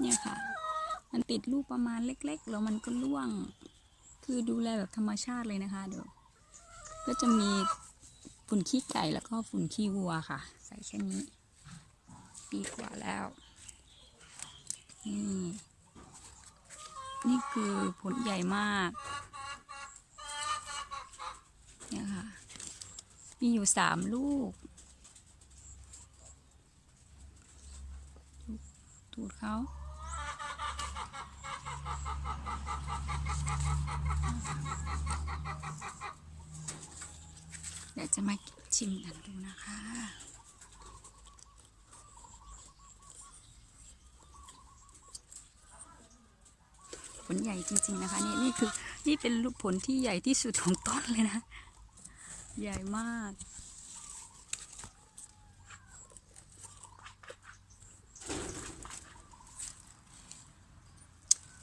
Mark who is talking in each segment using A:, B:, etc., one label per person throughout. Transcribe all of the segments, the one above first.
A: เนี่ยค่ะ มันติดลูกประมาณเล็ก ๆ แล้วมันก็ร่วง คือดูแลแบบธรรมชาติเลยนะคะเดี๋ยวก็จะมีฝุ่นขี้ไก่แล้วก็ฝุ่นขี้วัวค่ะ ใส่แค่นี้ปีกว่าแล้ว นี่ นี่คือผลใหญ่มาก เนี่ยค่ะ มีอยู่สามลูก ตูดเขา ดี๋ยวจะมาชิมกันดูนะคะผลใหญ่จริง ๆ นะคะ นี่นี่คือนี่เป็นลูกผลที่ใหญ่ที่สุดของต้นเลยนะ ใหญ่มาก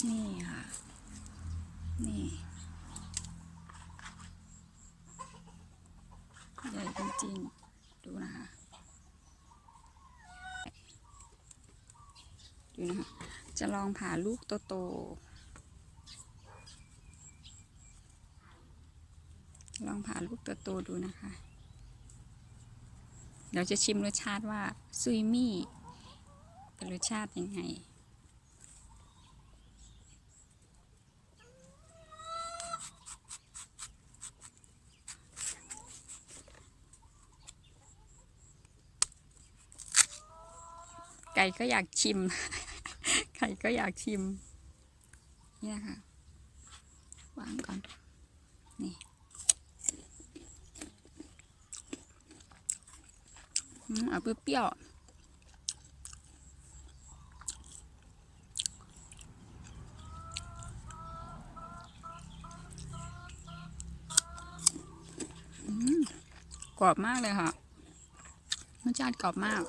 A: นี่ค่ะ นี่ ใหญ่ จริงๆดูนะคะ ดูนะคะ จะลองผ่าลูกโตๆลองผ่าลูกโตๆดูนะคะ เดี๋ยวจะชิมรสชาติว่าซุยมี่เป็นรสชาติยังไง ไก่ก็อยากชิม ไก่ก็อยากชิม นี่นะคะวางก่อน นี่อืมเอาเปรี้ยวอืมกรอบมากเลยค่ะรสชาติกรอบมาก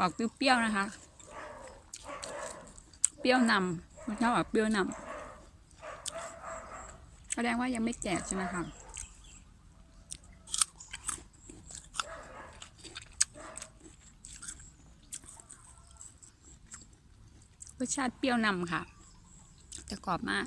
A: ออกเปรี้ยวๆนะคะ เปรี้ยวนำมันชอบออกเปรี้ยวนำแสดงว่ายังไม่แก่ใช่ไหมคะรสชาติเปรี้ยวนำค่ะ จะกรอบมาก